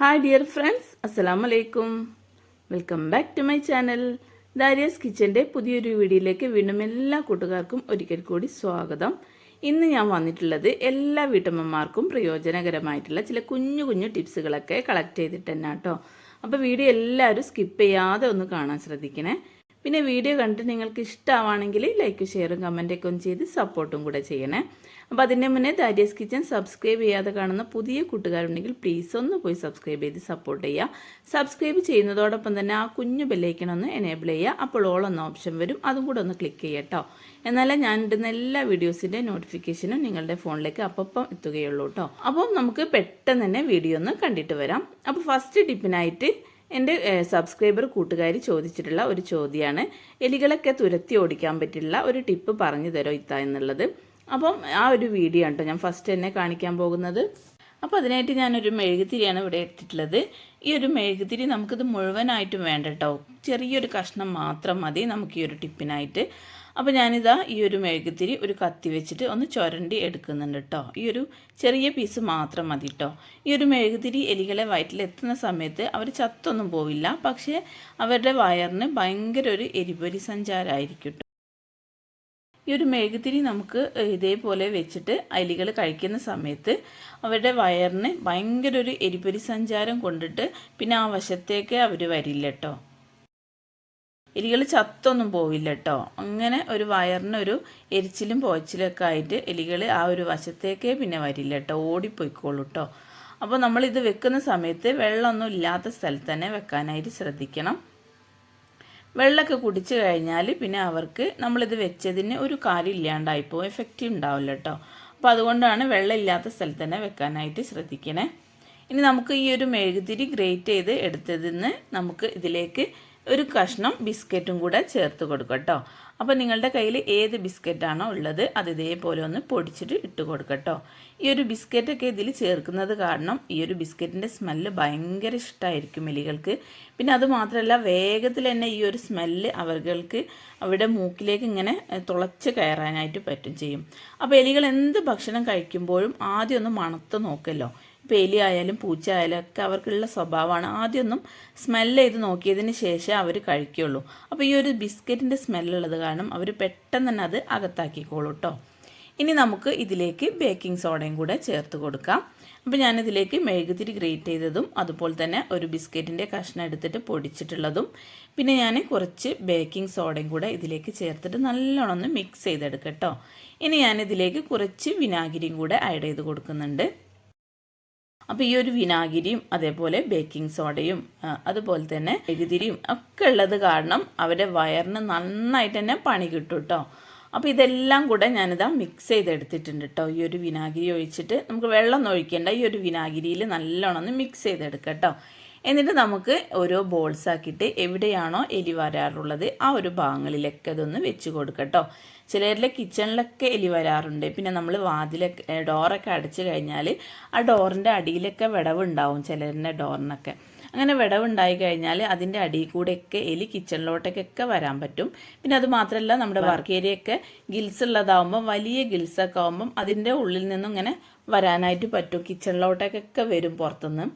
Hi dear friends അസ്സലാമു വലൈക്കും welcome back to my channel Darius കിച്ചന്റെ പുതിയൊരു വീഡിയോയിലേക്ക് വീണ്ടും എല്ലാ കൂട്ടുകാർക്കും ഒരിക്കൽ കൂടി സ്വാഗതം. ഇന്ന് ഞാൻ വന്നിട്ടുള്ളത് എല്ലാ വീട്ടമ്മമാർക്കും പ്രയോജനകരമായിട്ടുള്ള ചില കുഞ്ഞു കുഞ്ഞു ടിപ്സുകളൊക്കെ കളക്ട് ചെയ്തിട്ട് തന്നെ അപ്പോൾ വീഡിയോ എല്ലാവരും സ്കിപ്പ് ചെയ്യാതെ ഒന്ന് കാണാൻ ശ്രദ്ധിക്കണേ. പിന്നെ വീഡിയോ കണ്ടിട്ട് നിങ്ങൾക്ക് ഇഷ്ടമാണെങ്കിൽ ലൈക്ക് ഷെയറും കമന്റൊക്കെ ഒന്ന് ചെയ്ത് സപ്പോർട്ടും കൂടെ ചെയ്യണേ. അപ്പോൾ അതിന്റെ മുന്നേ ദാരിയസ് കിച്ചൻ സബ്സ്ക്രൈബ് ചെയ്യാതെ കാണുന്ന പുതിയ കൂട്ടുകാരുണ്ടെങ്കിൽ പ്ലീസ് ഒന്ന് പോയി സബ്സ്ക്രൈബ് ചെയ്ത് സപ്പോർട്ട് ചെയ്യുക. സബ്സ്ക്രൈബ് ചെയ്യുന്നതോടൊപ്പം തന്നെ ആ കുഞ്ഞു ബെല്ലൈക്കൺ ഒന്ന് എനേബിൾ ചെയ്യുക. അപ്പോൾ ഓൾ എന്ന ഓപ്ഷൻ വരും. അതും കൂടെ ഒന്ന് ക്ലിക്ക് ചെയ്യട്ടോ എന്നാലേ ഞാൻ ഇടുന്ന എല്ലാ വീഡിയോസിന്റെ നോട്ടിഫിക്കേഷനും നിങ്ങളുടെ ഫോണിലേക്ക് അപ്പം എത്തുകയുള്ളൂ കേട്ടോ അപ്പം നമുക്ക് പെട്ടെന്ന് തന്നെ വീഡിയോ ഒന്ന് കണ്ടിട്ട് വരാം. അപ്പോൾ ഫസ്റ്റ് ടിപ്പിനായിട്ട് എന്റെ സബ്സ്ക്രൈബർ കൂട്ടുകാർ ചോദിച്ചിട്ടുള്ള ഒരു ചോദ്യമാണ് എലികളൊക്കെ തുരത്തി ഓടിക്കാൻ പറ്റില്ല ഒരു ടിപ്പ് പറഞ്ഞു തരോ ഇത്ത എന്നുള്ളത്. അപ്പം ആ ഒരു വീഡിയോ ആണ് കേട്ടോ ഞാൻ ഫസ്റ്റ് തന്നെ കാണിക്കാൻ പോകുന്നത്. അപ്പോൾ അതിനായിട്ട് ഞാനൊരു മെഴുകുതിരിയാണ് ഇവിടെ എടുത്തിട്ടുള്ളത്. ഈ ഒരു മെഴുകുതിരി നമുക്കിത് മുഴുവനായിട്ടും വേണ്ട കേട്ടോ ചെറിയൊരു കഷ്ണം മാത്രം മതി നമുക്ക് ഈ ഒരു ടിപ്പിനായിട്ട് അപ്പോൾ ഞാനിതാ ഈ ഒരു മെഴുകുതിരി ഒരു കത്തി വെച്ചിട്ട് ഒന്ന് ചുരണ്ടി എടുക്കുന്നുണ്ട് കേട്ടോ ഈ ഒരു ചെറിയ പീസ് മാത്രം മതി കേട്ടോ ഈ ഒരു മെഴുകുതിരി എലികളെ വയറ്റിലെത്തുന്ന സമയത്ത് അവർ ചത്തൊന്നും പോവില്ല. പക്ഷേ അവരുടെ വയറിന് ഭയങ്കര ഒരു എരിപൊരി സഞ്ചാരമായിരിക്കും ഈ ഒരു മെഴുകുതിരി നമുക്ക് ഇതേപോലെ വെച്ചിട്ട് അലികൾ കഴിക്കുന്ന സമയത്ത് അവരുടെ വയറിന് ഭയങ്കര ഒരു എരിപൊരി സഞ്ചാരം കൊണ്ടിട്ട് പിന്നെ ആ വശത്തേക്ക് അവർ വരില്ല കേട്ടോ എലികൾ ചത്തൊന്നും പോവില്ല കേട്ടോ അങ്ങനെ ഒരു വയറിനൊരു എരിച്ചിലും പോച്ചിലൊക്കെ ആയിട്ട് എലികൾ ആ ഒരു വശത്തേക്കേ പിന്നെ വരില്ല കേട്ടോ ഓടിപ്പോയിക്കോളൂ കേട്ടോ അപ്പോൾ നമ്മളിത് വെക്കുന്ന സമയത്ത് വെള്ളമൊന്നും ഇല്ലാത്ത സ്ഥലത്ത് തന്നെ വെക്കാനായിട്ട് ശ്രദ്ധിക്കണം. വെള്ളമൊക്കെ കുടിച്ചു കഴിഞ്ഞാൽ പിന്നെ അവർക്ക് നമ്മളിത് വെച്ചതിന് ഒരു കാര്യം ഇല്ലാണ്ടായിപ്പോൾ എഫക്റ്റീവ് ഉണ്ടാവില്ല കേട്ടോ അപ്പോൾ അതുകൊണ്ടാണ് വെള്ളം ഇല്ലാത്ത സ്ഥലത്ത് തന്നെ വെക്കാനായിട്ട് ശ്രദ്ധിക്കണേ. ഇനി നമുക്ക് ഈ ഒരു മെഴുകുതിരി ഗ്രേറ്റ് ചെയ്ത് എടുത്തതിന്ന് നമുക്ക് ഇതിലേക്ക് ഒരു കഷ്ണം ബിസ്ക്കറ്റും കൂടെ ചേർത്ത് കൊടുക്കുക കേട്ടോ അപ്പോൾ നിങ്ങളുടെ കയ്യിൽ ഏത് ബിസ്ക്കറ്റാണോ ഉള്ളത് അത് ഇതേപോലെ ഒന്ന് പൊടിച്ചിട്ട് ഇട്ട് കൊടുക്കുക കൊടുക്കട്ടോ ഈ ഒരു ബിസ്ക്കറ്റൊക്കെ ഇതിൽ ചേർക്കുന്നത് കാരണം ഈ ഒരു ബിസ്ക്കറ്റിന്റെ സ്മെല്ല് ഭയങ്കര ഇഷ്ടമായിരിക്കും എലികൾക്ക്. പിന്നെ അത് മാത്രമല്ല വേഗത്തിൽ തന്നെ ഈ ഒരു സ്മെല്ല് അവർക്ക് അവരുടെ മൂക്കിലേക്ക് ഇങ്ങനെ തുളച്ച് കയറാനായിട്ട് പറ്റും ചെയ്യും. അപ്പോൾ എലികൾ എന്ത് ഭക്ഷണം കഴിക്കുമ്പോഴും ആദ്യം ഒന്ന് മണത്ത് നോക്കല്ലോ. പേലി ആയാലും പൂച്ച ആയാലും ഒക്കെ അവർക്കുള്ള സ്വഭാവമാണ്. ആദ്യമൊന്നും സ്മെല്ല് ചെയ്ത് നോക്കിയതിന് ശേഷം അവർ കഴിക്കുള്ളൂ. അപ്പോൾ ഈ ഒരു ബിസ്ക്കറ്റിന്റെ സ്മെല്ലുള്ളത് കാരണം അവർ പെട്ടെന്ന് തന്നെ അത് അകത്താക്കിക്കോളൂ കേട്ടോ ഇനി നമുക്ക് ഇതിലേക്ക് ബേക്കിംഗ് സോഡയും കൂടെ ചേർത്ത് കൊടുക്കാം. അപ്പോൾ ഞാനിതിലേക്ക് മെഴുകുതിരി ഗ്രേറ്റ് ചെയ്തതും അതുപോലെ തന്നെ ഒരു ബിസ്ക്കറ്റിന്റെ കഷ്ണം എടുത്തിട്ട് പൊടിച്ചിട്ടുള്ളതും പിന്നെ ഞാൻ കുറച്ച് ബേക്കിംഗ് സോഡയും കൂടെ ഇതിലേക്ക് ചേർത്തിട്ട് നല്ലോണം ഒന്ന് മിക്സ് ചെയ്തെടുക്കട്ടോ ഇനി ഞാനിതിലേക്ക് കുറച്ച് വിനാഗിരിയും കൂടെ ആഡ് ചെയ്ത് കൊടുക്കുന്നുണ്ട്. അപ്പോൾ ഈ ഒരു വിനാഗിരിയും അതേപോലെ ബേക്കിംഗ് സോഡയും അതുപോലെ തന്നെ എഴുതിരിയും ഒക്കെ ഉള്ളത് കാരണം അവരുടെ വയറിന് നന്നായിട്ട് തന്നെ പണി കിട്ടും കേട്ടോ അപ്പോൾ ഇതെല്ലാം കൂടെ ഞാനിതാ മിക്സ് ചെയ്തെടുത്തിട്ടുണ്ട് കേട്ടോ ഈ ഒരു വിനാഗിരി ഒഴിച്ചിട്ട് നമുക്ക് വെള്ളം ഒഴിക്കേണ്ട ഈ ഒരു വിനാഗിരിയിൽ നല്ലോണം ഒന്ന് മിക്സ് ചെയ്തെടുക്കാം കേട്ടോ എന്നിട്ട് നമുക്ക് ഓരോ ബോൾസ് ആക്കിയിട്ട് എവിടെയാണോ എലി വരാറുള്ളത് ആ ഒരു ഭാഗങ്ങളിലൊക്കെ അതൊന്ന് വെച്ച് കൊടുക്കട്ടോ ചിലരിലെ കിച്ചണിലൊക്കെ എലി വരാറുണ്ട്. പിന്നെ നമ്മൾ വാതിലൊക്കെ ഡോറൊക്കെ അടച്ചു കഴിഞ്ഞാൽ ആ ഡോറിന്റെ അടിയിലൊക്കെ വിടവുണ്ടാവും ചിലരിന്റെ ഡോറിനൊക്കെ അങ്ങനെ വിടവുണ്ടായി കഴിഞ്ഞാൽ അതിന്റെ അടിയിൽ കൂടെയൊക്കെ എലി കിച്ചണിലോട്ടേക്കൊക്കെ വരാൻ പറ്റും. പിന്നെ അത് മാത്രമല്ല നമ്മുടെ വർക്ക് ഏരിയയൊക്കെ ഗിൽസ് ഉള്ളതാവുമ്പം വലിയ ഗിൽസൊക്കെ ആകുമ്പം അതിന്റെ ഉള്ളിൽ നിന്നും ഇങ്ങനെ വരാനായിട്ട് പറ്റും. കിച്ചണിലോട്ടേക്കൊക്കെ വരും പുറത്തുനിന്ന്.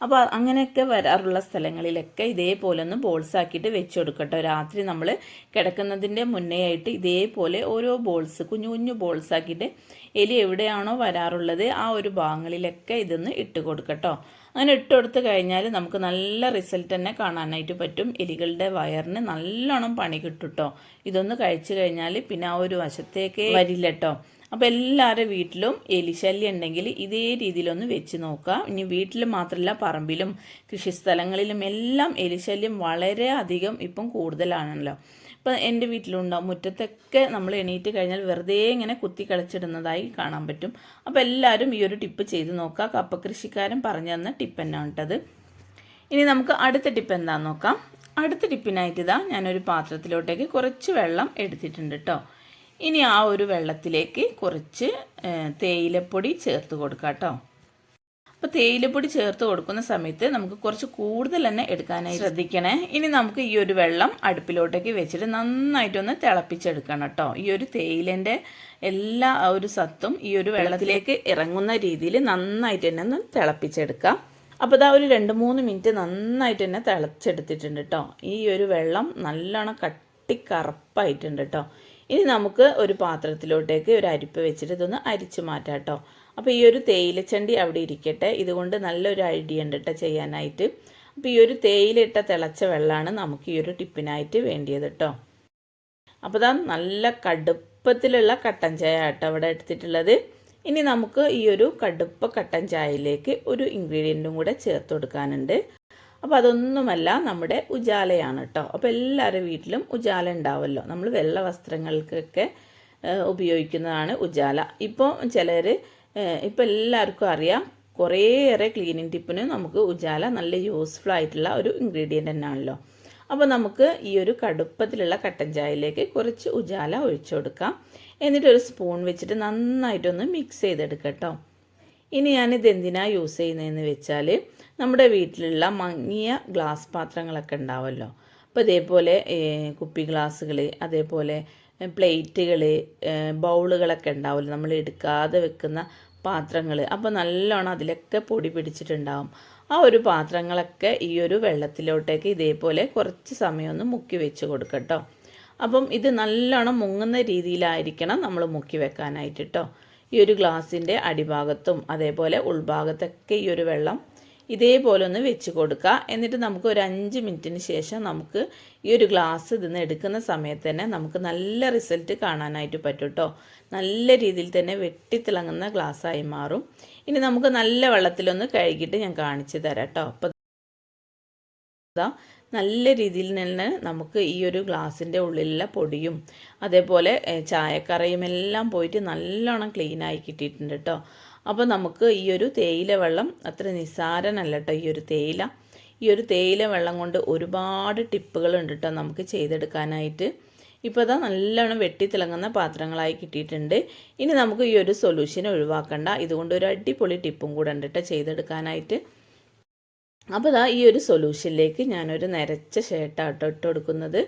അപ്പോൾ അങ്ങനെയൊക്കെ വരാറുള്ള സ്ഥലങ്ങളിലൊക്കെ ഇതേപോലെ ഒന്ന് ബോൾസ് ആക്കിയിട്ട് വെച്ച് കൊടുക്കട്ടോ രാത്രി നമ്മൾ കിടക്കുന്നതിന്റെ മുന്നേ ആയിട്ട് ഇതേപോലെ ഓരോ ബോൾസ് കുഞ്ഞു കുഞ്ഞു ബോൾസ് ആക്കിയിട്ട് എലി എവിടെയാണോ വരാറുള്ളത് ആ ഒരു ഭാഗങ്ങളിലൊക്കെ ഇതൊന്ന് ഇട്ട് കൊടുക്കട്ടോ. അങ്ങനെ ഇട്ട് കൊടുത്തു കഴിഞ്ഞാൽ നമുക്ക് നല്ല റിസൾട്ട് തന്നെ കാണാനായിട്ട് പറ്റും. എലികളുടെ വയറിന് നല്ലോണം പണി കിട്ടും ഇതൊന്ന് കഴിച്ചു കഴിഞ്ഞാൽ പിന്നെ ആ ഒരു വശത്തേക്ക് വരില്ല കേട്ടോ അപ്പോൾ എല്ലാവരുടെ വീട്ടിലും എലിശല്യം ഉണ്ടെങ്കിൽ ഇതേ രീതിയിലൊന്ന് വെച്ച് നോക്കുക. ഇനി വീട്ടിൽ മാത്രമല്ല പറമ്പിലും കൃഷിസ്ഥലങ്ങളിലും എല്ലാം എലിശല്യം വളരെ അധികം ഇപ്പം കൂടുതലാണല്ലോ. ഇപ്പം എന്റെ വീട്ടിലുണ്ടാവും മുറ്റത്തൊക്കെ നമ്മൾ എണീറ്റ് കഴിഞ്ഞാൽ വെറുതെ ഇങ്ങനെ കുത്തി കളിച്ചിടുന്നതായി കാണാൻ പറ്റും. അപ്പോൾ എല്ലാവരും ഈ ഒരു ടിപ്പ് ചെയ്ത് നോക്കുക. കപ്പ കൃഷിക്കാരൻ പറഞ്ഞു തന്ന ടിപ്പ് എന്നാണ് കേട്ടത്. ഇനി നമുക്ക് അടുത്ത ടിപ്പ് എന്താണെന്ന് നോക്കാം. അടുത്ത ടിപ്പിനായിട്ട് ഇതാ ഞാനൊരു പാത്രത്തിലോട്ടേക്ക് കുറച്ച് വെള്ളം എടുത്തിട്ടുണ്ട് കേട്ടോ. ഇനി ആ ഒരു വെള്ളത്തിലേക്ക് കുറച്ച് തേയിലപ്പൊടി ചേർത്ത് കൊടുക്കാം കേട്ടോ. അപ്പോൾ തേയിലപ്പൊടി ചേർത്ത് കൊടുക്കുന്ന സമയത്ത് നമുക്ക് കുറച്ച് കൂടുതൽ തന്നെ എടുക്കാനായി ശ്രദ്ധിക്കണേ. ഇനി നമുക്ക് ഈ ഒരു വെള്ളം അടുപ്പിലോട്ടേക്ക് വെച്ചിട്ട് നന്നായിട്ടൊന്ന് തിളപ്പിച്ചെടുക്കണം കേട്ടോ. ഈ ഒരു തേയിലന്റെ എല്ലാ ഒരു സത്തും ഈ ഒരു വെള്ളത്തിലേക്ക് ഇറങ്ങുന്ന രീതിയിൽ നന്നായിട്ട് തന്നെ ഒന്ന് തിളപ്പിച്ചെടുക്കാം. അപ്പോൾ ഇതാ ഒരു രണ്ട് മൂന്ന് മിനിറ്റ് നന്നായിട്ട് തന്നെ തിളച്ചെടുത്തിട്ടുണ്ട് കേട്ടോ. ഈ ഒരു വെള്ളം നല്ലോണം കട്ടിക്കറുപ്പായിട്ടുണ്ട് കേട്ടോ. ഇനി നമുക്ക് ഒരു പാത്രത്തിലോട്ടേക്ക് ഒരു അരിപ്പ് വെച്ചിട്ട് ഇതൊന്ന് അരിച്ചു മാറ്റാം കേട്ടോ അപ്പോൾ ഈ ഒരു തേയിലച്ചണ്ടി അവിടെ ഇരിക്കട്ടെ. ഇതുകൊണ്ട് നല്ലൊരു ഐഡിയ ഉണ്ട് കേട്ടോ ചെയ്യാനായിട്ട്. അപ്പോൾ ഈ ഒരു തേയിലിട്ട തിളച്ച വെള്ളമാണ് നമുക്ക് ഈ ഒരു ടിപ്പിനായിട്ട് വേണ്ടിയത് കേട്ടോ അപ്പോൾ ഇതാ നല്ല കടുപ്പത്തിലുള്ള കട്ടൻ ചായ കേട്ടോ അവിടെ എടുത്തിട്ടുള്ളത്. ഇനി നമുക്ക് ഈ ഒരു കടുപ്പ കട്ടൻ ചായയിലേക്ക് ഒരു ഇൻഗ്രീഡിയന്റും കൂടെ ചേർത്ത് കൊടുക്കാനുണ്ട്. അപ്പോൾ അതൊന്നുമല്ല നമ്മുടെ ഉജാലയാണ് കേട്ടോ അപ്പോൾ എല്ലാവരുടെ വീട്ടിലും ഉജാല ഉണ്ടാവുമല്ലോ നമ്മൾ വെള്ള വസ്ത്രങ്ങൾക്കൊക്കെ ഉപയോഗിക്കുന്നതാണ് ഉജാല. ഇപ്പോൾ ചിലർ ഇപ്പോൾ എല്ലാവർക്കും അറിയാം കുറേയേറെ ക്ലീനിങ് ടിപ്പിന് നമുക്ക് ഉജാല നല്ല യൂസ്ഫുൾ ആയിട്ടുള്ള ഒരു ഇൻഗ്രീഡിയന്റ് തന്നെയാണല്ലോ അപ്പോൾ നമുക്ക് ഈ ഒരു കടുപ്പത്തിലുള്ള കട്ടൻ ചായയിലേക്ക് കുറച്ച് ഉജാല ഒഴിച്ചു കൊടുക്കാം. എന്നിട്ട് ഒരു സ്പൂൺ വെച്ചിട്ട് നന്നായിട്ടൊന്ന് മിക്സ് ചെയ്തെടുക്കാം കേട്ടോ ഇനി ഞാനിത് എന്തിനാണ് യൂസ് ചെയ്യുന്നതെന്ന് വെച്ചാൽ നമ്മുടെ വീട്ടിലുള്ള മങ്ങിയ ഗ്ലാസ് പാത്രങ്ങളൊക്കെ ഉണ്ടാവുമല്ലോ അപ്പോൾ ഇതേപോലെ കുപ്പി ഗ്ലാസ്സുകൾ അതേപോലെ പ്ലേറ്റുകൾ ബൗളുകളൊക്കെ ഉണ്ടാവുമല്ലോ നമ്മൾ എടുക്കാതെ വെക്കുന്ന പാത്രങ്ങൾ അപ്പോൾ നല്ലോണം അതിലൊക്കെ പൊടി പിടിച്ചിട്ടുണ്ടാവും. ആ ഒരു പാത്രങ്ങളൊക്കെ ഈ ഒരു വെള്ളത്തിലോട്ടേക്ക് ഇതേപോലെ കുറച്ച് സമയം ഒന്ന് മുക്കി വെച്ച് കൊടുക്കട്ടോ. അപ്പം ഇത് നല്ലോണം മുങ്ങുന്ന രീതിയിലായിരിക്കണം നമ്മൾ മുക്കി വെക്കാനായിട്ട് കേട്ടോ ഈ ഒരു ഗ്ലാസിന്റെ അടിഭാഗത്തും അതേപോലെ ഉൾഭാഗത്തൊക്കെ ഈ ഒരു വെള്ളം ഇതേപോലെ ഒന്ന് വെച്ച് കൊടുക്കുക. എന്നിട്ട് നമുക്ക് ഒരു അഞ്ച് മിനിറ്റിന് ശേഷം നമുക്ക് ഈ ഒരു ഗ്ലാസ് ഇതിന്ന് എടുക്കുന്ന സമയത്ത് തന്നെ നമുക്ക് നല്ല റിസൾട്ട് കാണാനായിട്ട് പറ്റും കേട്ടോ നല്ല രീതിയിൽ തന്നെ വെട്ടിത്തിളങ്ങുന്ന ഗ്ലാസ്സായി മാറും. ഇനി നമുക്ക് നല്ല വെള്ളത്തിലൊന്ന് കഴുകിയിട്ട് ഞാൻ കാണിച്ചു തരാം കേട്ടോ അപ്പോൾ നല്ല രീതിയിൽ തന്നെ നമുക്ക് ഈ ഒരു ഗ്ലാസിന്റെ ഉള്ളിലുള്ള പൊടിയും അതേപോലെ ചായക്കറയും എല്ലാം പോയിട്ട് നല്ലോണം ക്ലീനായി കിട്ടിയിട്ടുണ്ട് കേട്ടോ അപ്പോൾ നമുക്ക് ഈ ഒരു തേയില വെള്ളം അത്ര നിസ്സാരനല്ല കേട്ടോ ഈ ഒരു തേയില. ഈ ഒരു തേയില വെള്ളം കൊണ്ട് ഒരുപാട് ടിപ്പുകളുണ്ട് കേട്ടോ നമുക്ക് ചെയ്തെടുക്കാനായിട്ട്. ഇപ്പോൾ അതാ നല്ലോണം വെട്ടിത്തിളങ്ങുന്ന പാത്രങ്ങളായി കിട്ടിയിട്ടുണ്ട്. ഇനി നമുക്ക് ഈ ഒരു സൊല്യൂഷൻ ഒഴിവാക്കണ്ട. ഇതുകൊണ്ട് ഒരു അടിപൊളി ടിപ്പും കൂടെ ഉണ്ട് കേട്ടോ ചെയ്തെടുക്കാനായിട്ട്. അപ്പോൾ ഇതാ ഈ ഒരു സൊല്യൂഷനിലേക്ക് ഞാനൊരു നരച്ച ഷർട്ടാട്ടോ ഇട്ട് കൊടുക്കുന്നത്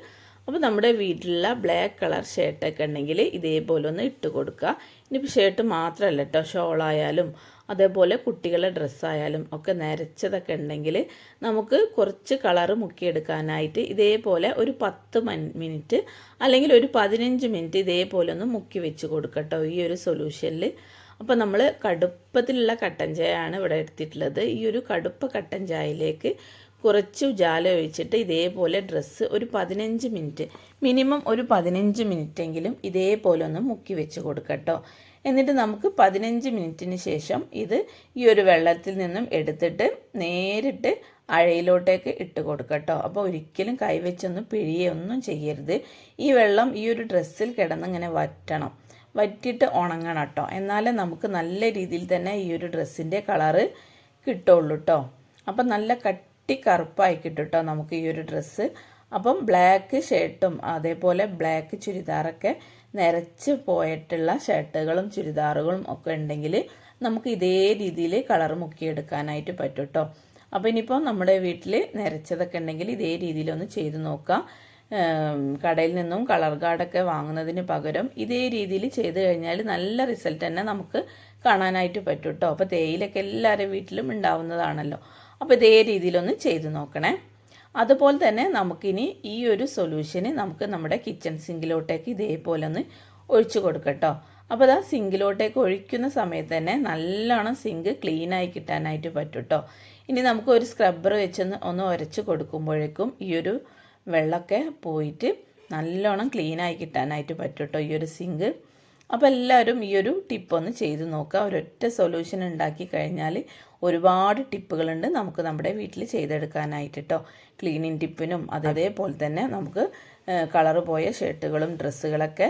അപ്പോൾ നമ്മുടെ വീട്ടിലുള്ള ബ്ലാക്ക് കളർ ഷർട്ടൊക്കെ ഉണ്ടെങ്കിൽ ഇതേപോലെ ഒന്ന് ഇട്ട് കൊടുക്കുക. ഇനിയിപ്പോൾ ഷർട്ട് മാത്രമല്ല കേട്ടോ ഷോളായാലും അതേപോലെ കുട്ടികളുടെ ഡ്രസ്സായാലും ഒക്കെ നരച്ചതൊക്കെ ഉണ്ടെങ്കിൽ നമുക്ക് കുറച്ച് കളറ് മുക്കിയെടുക്കാനായിട്ട് ഇതേപോലെ ഒരു പത്ത് മിനിറ്റ് അല്ലെങ്കിൽ ഒരു പതിനഞ്ച് മിനിറ്റ് ഇതേപോലെ ഒന്ന് മുക്കി വെച്ച് കൊടുക്കട്ടോ ഈ ഒരു സൊല്യൂഷനിൽ അപ്പോൾ നമ്മൾ കടുപ്പത്തിലുള്ള കട്ടൻ ചായയാണ് ഇവിടെ എടുത്തിട്ടുള്ളത്. ഈ ഒരു കടുപ്പ കട്ടൻ ചായയിലേക്ക് കുറച്ച് ഉജാല ഒഴിച്ചിട്ട് ഇതേപോലെ ഡ്രസ്സ് ഒരു പതിനഞ്ച് മിനിറ്റ് മിനിമം ഒരു പതിനഞ്ച് മിനിറ്റെങ്കിലും ഇതേപോലെ ഒന്ന് മുക്കി വെച്ച് കൊടുക്കട്ടോ. എന്നിട്ട് നമുക്ക് പതിനഞ്ച് മിനിറ്റിന് ശേഷം ഇത് ഈ ഒരു വെള്ളത്തിൽ നിന്നും എടുത്തിട്ട് നേരിട്ട് അഴയിലോട്ടേക്ക് ഇട്ട് കൊടുക്കട്ടോ. അപ്പോൾ ഒരിക്കലും കൈവച്ചൊന്നും പിഴിയൊന്നും ചെയ്യരുത്. ഈ വെള്ളം ഈ ഒരു ഡ്രസ്സിൽ കിടന്നിങ്ങനെ വറ്റണം. വറ്റിയിട്ട് ഉണങ്ങണം കേട്ടോ. എന്നാലേ നമുക്ക് നല്ല രീതിയിൽ തന്നെ ഈ ഒരു ഡ്രസ്സിന്റെ കളറ് കിട്ടുള്ളൂ കേട്ടോ അപ്പം നല്ല കട്ടി കറുപ്പായി കിട്ടും കേട്ടോ നമുക്ക് ഈ ഒരു ഡ്രസ്സ്. അപ്പം ബ്ലാക്ക് ഷർട്ടും അതേപോലെ ബ്ലാക്ക് ചുരിദാറൊക്കെ നിരച്ച് പോയിട്ടുള്ള ഷർട്ടുകളും ചുരിദാറുകളും ഒക്കെ ഉണ്ടെങ്കിൽ നമുക്ക് ഇതേ രീതിയിൽ കളർ മുക്കിയെടുക്കാനായിട്ട് പറ്റും കേട്ടോ അപ്പോൾ ഇനിയിപ്പോൾ നമ്മുടെ വീട്ടിൽ നിരച്ചതൊക്കെ ഉണ്ടെങ്കിൽ ഇതേ രീതിയിലൊന്ന് ചെയ്ത് നോക്കാം. കടയിൽ നിന്നും കളർ കാർഡൊക്കെ വാങ്ങുന്നതിന് പകരം ഇതേ രീതിയിൽ ചെയ്ത് കഴിഞ്ഞാൽ നല്ല റിസൾട്ട് തന്നെ നമുക്ക് കാണാനായിട്ട് പറ്റും കേട്ടോ അപ്പോൾ തേയിലൊക്കെ എല്ലാവരുടെ വീട്ടിലും ഉണ്ടാവുന്നതാണല്ലോ. അപ്പോൾ ഇതേ രീതിയിലൊന്ന് ചെയ്ത് നോക്കണേ. അതുപോലെ തന്നെ നമുക്കിനി ഈ ഒരു സൊല്യൂഷന് നമുക്ക് നമ്മുടെ കിച്ചൺ സിങ്കിലോട്ടേക്ക് ഇതേപോലെ ഒന്ന് ഒഴിച്ചു കൊടുക്കട്ടോ അപ്പോൾ അതാ സിങ്കിലോട്ടേക്ക് ഒഴിക്കുന്ന സമയത്ത് തന്നെ നല്ലോണം സിങ്ക് ക്ലീനായി കിട്ടാനായിട്ട് പറ്റും കേട്ടോ ഇനി നമുക്ക് ഒരു സ്ക്രബ്ബർ വെച്ചൊന്ന് ഒന്ന് ഉരച്ച് കൊടുക്കുമ്പോഴേക്കും ഈ ഒരു വെള്ളമൊക്കെ പോയിട്ട് നല്ലോണം ക്ലീനായി കിട്ടാനായിട്ട് പറ്റും കേട്ടോ ഈ ഒരു സിങ്ക്. അപ്പോൾ എല്ലാവരും ഈ ഒരു ടിപ്പ് ഒന്ന് ചെയ്ത് നോക്കുക. ഒരൊറ്റ സൊല്യൂഷൻ ഉണ്ടാക്കി കഴിഞ്ഞാൽ ഒരുപാട് ടിപ്പുകളുണ്ട് നമുക്ക് നമ്മുടെ വീട്ടിൽ ചെയ്തെടുക്കാനായിട്ട് കേട്ടോ ക്ലീനിങ് ടിപ്പിനും അതേപോലെ തന്നെ നമുക്ക് കളറ് പോയ ഷർട്ടുകളും ഡ്രസ്സുകളൊക്കെ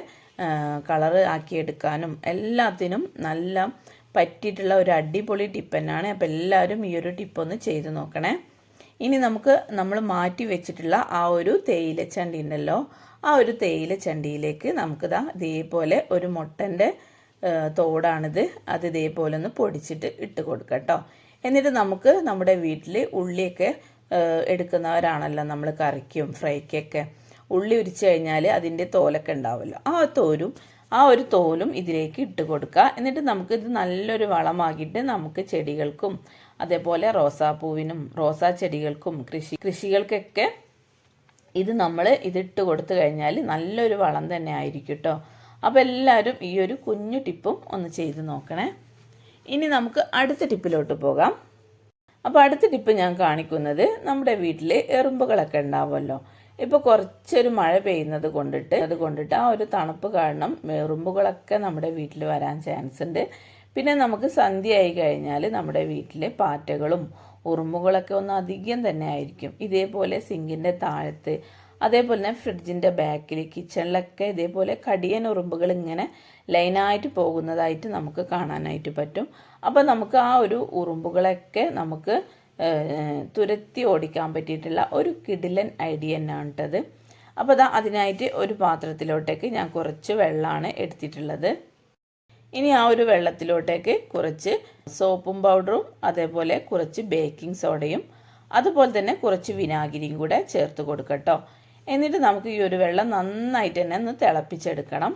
കളറ് ആക്കിയെടുക്കാനും എല്ലാത്തിനും നല്ല പറ്റിയിട്ടുള്ള ഒരു അടിപൊളി ടിപ്പ് തന്നെയാണ്. അപ്പോൾ എല്ലാവരും ഈ ഒരു ടിപ്പ് ഒന്ന് ചെയ്ത് നോക്കണേ. ഇനി നമുക്ക് നമ്മൾ മാറ്റി വെച്ചിട്ടുള്ള ആ ഒരു തേയില ചണ്ടി ഉണ്ടല്ലോ. ആ ഒരു തേയില ചണ്ടിയിലേക്ക് നമുക്കിതാ ഇതേപോലെ ഒരു മുട്ടന്റെ തോടാണിത്. അത് ഇതേപോലെ ഒന്ന് പൊടിച്ചിട്ട് ഇട്ട് കൊടുക്കാം കേട്ടോ. എന്നിട്ട് നമുക്ക് നമ്മുടെ വീട്ടിൽ ഉള്ളിയൊക്കെ എടുക്കുന്നവരാണല്ലോ നമ്മൾ കറിക്കും ഫ്രൈക്കൊക്കെ. ഉള്ളി ഉരിച്ചു കഴിഞ്ഞാൽ അതിന്റെ തോലൊക്കെ ഉണ്ടാവുമല്ലോ. ആ തോരും ആ ഒരു തോലും ഇതിലേക്ക് ഇട്ട് കൊടുക്കുക എന്നിട്ട് നമുക്കിത് നല്ലൊരു വളമാക്കിയിട്ട് നമുക്ക് ചെടികൾക്കും അതേപോലെ റോസാപ്പൂവിനും റോസാ ചെടികൾക്കും കൃഷി കൃഷികൾക്കൊക്കെ ഇത് നമ്മൾ ഇതിട്ട് കൊടുത്തു കഴിഞ്ഞാൽ നല്ലൊരു വളം തന്നെ ആയിരിക്കും കേട്ടോ അപ്പോൾ എല്ലാവരും ഈ ഒരു കുഞ്ഞു ടിപ്പും ഒന്ന് ചെയ്ത് നോക്കണേ. ഇനി നമുക്ക് അടുത്ത ടിപ്പിലോട്ട് പോകാം. അപ്പോൾ അടുത്ത ടിപ്പ് ഞാൻ കാണിക്കുന്നത് നമ്മുടെ വീട്ടിൽ എറുമ്പുകളൊക്കെ ഉണ്ടാവുമല്ലോ. ഇപ്പോൾ കുറച്ചൊരു മഴ പെയ്യുന്നത് കൊണ്ടിട്ട് അത് കൊണ്ടിട്ട് ആ ഒരു തണുപ്പ് കാരണം എറുമ്പുകളൊക്കെ നമ്മുടെ വീട്ടിൽ വരാൻ ചാൻസ് ഉണ്ട് പിന്നെ നമുക്ക് സന്ധ്യയായി കഴിഞ്ഞാൽ നമ്മുടെ വീട്ടിലെ പാറ്റകളും ഉറുമ്പുകളൊക്കെ ഒന്ന് അധികം തന്നെ ആയിരിക്കും. ഇതേപോലെ സിങ്കിന്റെ താഴത്ത് അതേപോലെ തന്നെ ഫ്രിഡ്ജിന്റെ ബാക്കിൽ കിച്ചണിലൊക്കെ ഇതേപോലെ കടിയൻ ഉറുമ്പുകൾ ഇങ്ങനെ ലൈനായിട്ട് പോകുന്നതായിട്ട് നമുക്ക് കാണാനായിട്ട് പറ്റും. അപ്പോൾ നമുക്ക് ആ ഒരു ഉറുമ്പുകളൊക്കെ നമുക്ക് തുരത്തി ഓടിക്കാൻ പറ്റിയിട്ടുള്ള ഒരു കിടിലൻ ഐഡിയ തന്നെയാണ് കേട്ടത് അപ്പോൾ അതാ അതിനായിട്ട് ഒരു പാത്രത്തിലോട്ടേക്ക് ഞാൻ കുറച്ച് വെള്ളമാണ് എടുത്തിട്ടുള്ളത്. ഇനി ആ ഒരു വെള്ളത്തിലോട്ടേക്ക് കുറച്ച് സോപ്പും പൗഡറും അതേപോലെ കുറച്ച് ബേക്കിംഗ് സോഡയും അതുപോലെ തന്നെ കുറച്ച് വിനാഗിരിയും കൂടെ ചേർത്ത് കൊടുക്കട്ടോ എന്നിട്ട് നമുക്ക് ഈ ഒരു വെള്ളം നന്നായിട്ട് തന്നെ ഒന്ന് തിളപ്പിച്ചെടുക്കണം.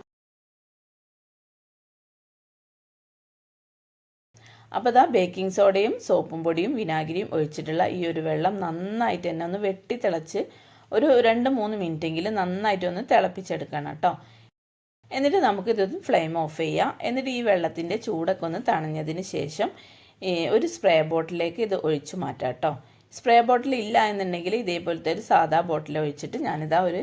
അപ്പോൾ ഇതാ ബേക്കിംഗ് സോഡയും സോപ്പും പൊടിയും വിനാഗിരിയും ഒഴിച്ചിട്ടുള്ള ഈ ഒരു വെള്ളം നന്നായിട്ട് തന്നെ ഒന്ന് വെട്ടി തിളച്ച് ഒരു രണ്ട് മൂന്ന് മിനിറ്റെങ്കിലും നന്നായിട്ട് ഒന്ന് തിളപ്പിച്ചെടുക്കണം കേട്ടോ എന്നിട്ട് നമുക്ക് ഇതൊന്ന് ഫ്ലെയിം ഓഫ് ചെയ്യാം. എന്നിട്ട് ഈ വെള്ളത്തിന്റെ ചൂടൊക്കെ ഒന്ന് തണഞ്ഞതിന് ശേഷം ഒരു സ്പ്രേ ബോട്ടിലേക്ക് ഇത് ഒഴിച്ചു മാറ്റാം കേട്ടോ സ്പ്രേ ബോട്ടിൽ ഇല്ല എന്നുണ്ടെങ്കിൽ ഇതേപോലത്തെ ഒരു സാധാ ബോട്ടിൽ ഒഴിച്ചിട്ട് ഞാനിതാ ഒരു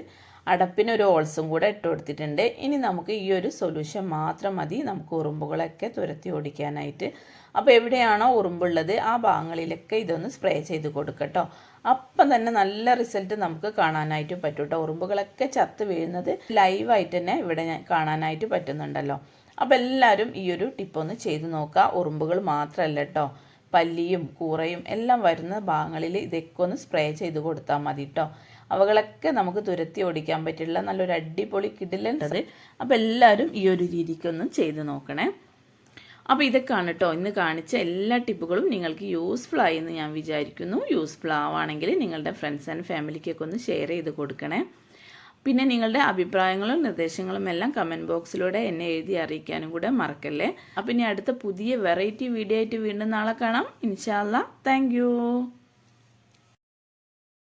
അടപ്പിന് ഒരു ഓൾസും കൂടെ ഇട്ട് കൊടുത്തിട്ടുണ്ട്. ഇനി നമുക്ക് ഈ ഒരു സൊല്യൂഷൻ മാത്രം മതി. നമുക്ക് ഉറുമ്പുകളൊക്കെ തുരത്തി ഓടിക്കാനായിട്ട്. അപ്പോൾ എവിടെയാണോ ഉറുമ്പുള്ളത് ആ ഭാഗങ്ങളിലൊക്കെ ഇതൊന്ന് സ്പ്രേ ചെയ്ത് കൊടുക്കട്ടോ അപ്പം തന്നെ നല്ല റിസൾട്ട് നമുക്ക് കാണാനായിട്ട് പറ്റും കേട്ടോ ഉറുമ്പുകളൊക്കെ ചത്ത് വീഴുന്നത് ലൈവായിട്ട് തന്നെ ഇവിടെ കാണാനായിട്ട് പറ്റുന്നുണ്ടല്ലോ. അപ്പോൾ എല്ലാവരും ഈ ഒരു ടിപ്പൊന്ന് ചെയ്ത് നോക്കുക ഉറുമ്പുകൾ മാത്രമല്ല കേട്ടോ പല്ലിയും കൂറയും എല്ലാം വരുന്ന ഭാഗങ്ങളിൽ ഇതൊക്കെ ഒന്ന് സ്പ്രേ ചെയ്ത് കൊടുത്താൽ മതി കേട്ടോ അവകളൊക്കെ നമുക്ക് തുരത്തി ഓടിക്കാൻ പറ്റില്ല. നല്ലൊരു അടിപൊളി കിടിലുണ്ടത് അപ്പോൾ എല്ലാവരും ഈ ഒരു രീതിക്കൊന്നും ചെയ്ത് നോക്കണേ. അപ്പോൾ ഇതൊക്കെയാണ് കേട്ടോ ഇന്ന് കാണിച്ച എല്ലാ ടിപ്പുകളും നിങ്ങൾക്ക് യൂസ്ഫുൾ ആയി എന്ന് ഞാൻ വിചാരിക്കുന്നു. യൂസ്ഫുൾ ആവുകയാണെങ്കിൽ നിങ്ങളുടെ ഫ്രണ്ട്സ് ആൻഡ് ഫാമിലിക്കൊക്കെ ഒന്ന് ഷെയർ ചെയ്ത് കൊടുക്കണേ. പിന്നെ നിങ്ങളുടെ അഭിപ്രായങ്ങളും നിർദ്ദേശങ്ങളും എല്ലാം കമന്റ് ബോക്സിലൂടെ എന്നെ എഴുതി അറിയിക്കാനും കൂടെ മറക്കല്ലേ. അപ്പം ഇനി അടുത്ത പുതിയ വെറൈറ്റി വീഡിയോ ആയിട്ട് വീണ്ടും നാളെ കാണാം. ഇൻഷാല്ല താങ്ക്